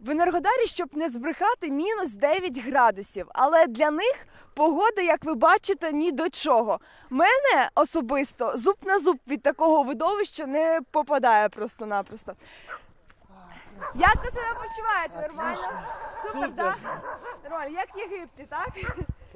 В Енергодарі, щоб не збрехати, мінус 9 градусів. Але для них погода, як ви бачите, ні до чого. Мене особисто зуб на зуб від такого видовища не попадає просто-напросто. Як ви себе почуваєте? Нормально? Супер, так? Нормально, як в Єгипті, так?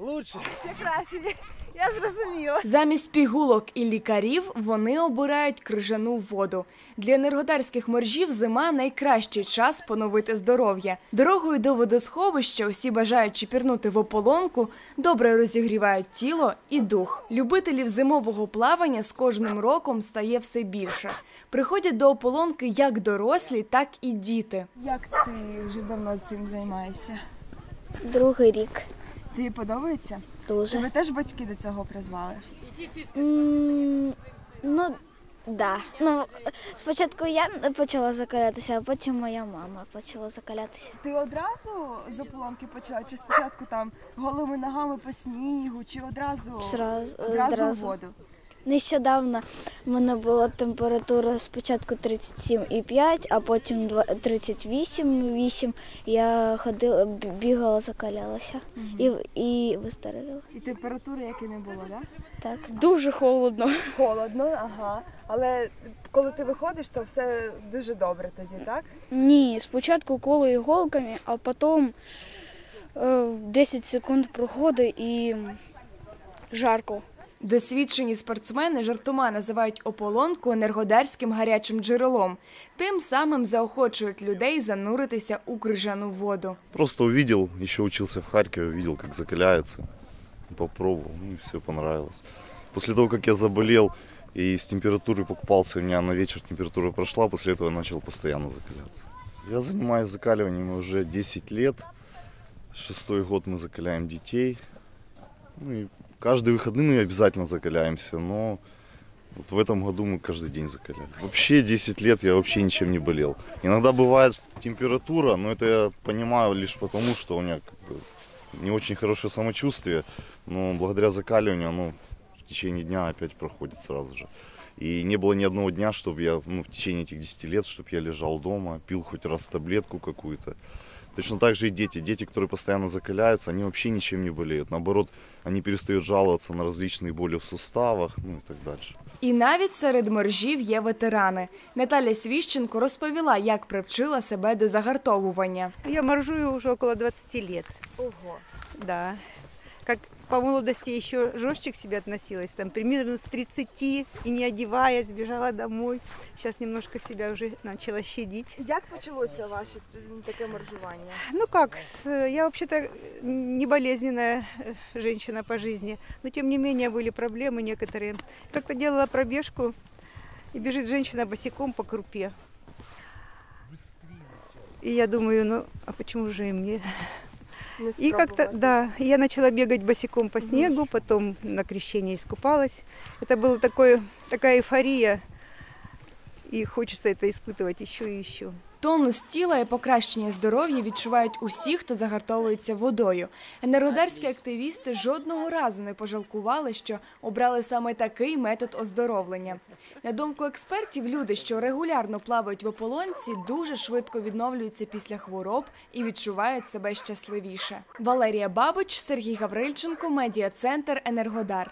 Лучше. Ще краще. Я зрозуміла. Замість пігулок і лікарів вони обирають крижану воду. Для енергодарських моржів зима найкращий час поновити здоров'я. Дорогою до водосховища усі бажаючи пірнути в ополонку, добре розігрівають тіло і дух. Любителів зимового плавання з кожним роком стає все більше. Приходять до ополонки як дорослі, так і діти. Як ти вже давно цим займаєшся? Другий рік Тобі подобається? дуже. Тебе теж батьки до цього призвали? Mm, Ну, да. Ну, спочатку я почала закалятися, а потім моя мама почала закалятися. Ти одразу з ополонки почала? Чи спочатку там голими ногами по снігу, чи одразу, Сразу, одразу в одразу. воду? Нещодавно в мене була температура спочатку 37,5, а потім два- 38,8. Я ходила, бігала, закалялася і, і виздоровіла. І температури, як і не було, так? Так. Дуже холодно. Холодно, ага. Але коли ти виходиш, то все дуже добре тоді, так? Ні, спочатку коло іголками, а потім е, 10 секунд проходить і жарко. Досвідчені спортсмени жартома називають ополонку енергодарським гарячим джерелом. Тим самим заохочують людей зануритися у крижану воду. Просто увидел, еще учился в Харькове, увидел, как закаляются. Попробовал, ну и все понравилось. После того, как я заболел и с температурой покупался, у меня на вечер температура прошла, после этого я начал постоянно закаляться. Я занимаюсь закаливанием уже 10 лет. Шестой год мы закаляем детей. Ну и каждые выходные мы обязательно закаляемся, но вот в этом году мы каждый день закаляли. Вообще 10 лет я вообще ничем не болел. Иногда бывает температура, но это я понимаю лишь потому, что у меня как бы не очень хорошее самочувствие, но благодаря закаливанию оно в течение дня опять проходит сразу же. И не было ни одного дня, чтобы я ну, в течение этих 10 лет, чтобы я лежал дома, пил хоть раз таблетку какую-то. Точно так же и дети. Дети, которые постоянно закаляются, они вообще ничем не болеют. Наоборот, они перестают жаловаться на различные боли в суставах, ну и так дальше. І навіть серед моржів є ветерани. Наталя Свіщенко розповіла, як привчила себе до загартовування. Я моржую уже около 20 лет. Ого. Да. Как по молодости еще жестче к себе относилась, там примерно с 30 и не одеваясь, бежала домой. Сейчас немножко себя уже начала щадить. Як почалося ваше м, таке моржування? Ну как, я вообще-то не болезненная э, женщина по жизни, но тем не менее были проблемы некоторые. Как-то делала пробежку, и бежит женщина босиком по крупе. И я думаю, ну а почему же и мне? И как-то, да, я начала бегать босиком по снегу, потом на крещении искупалась. Это была такое, такая эйфория, и хочется это испытывать еще и еще. Тонус тіла і покращення здоров'я відчувають усі, хто загартовується водою. Енергодарські активісти жодного разу не пожалкували, що обрали саме такий метод оздоровлення. На думку експертів, люди, що регулярно плавають в ополонці, дуже швидко відновлюються після хвороб і відчувають себе щасливіше. Валерія Бабич, Сергій Гаврильченко, медіа центр Енергодар.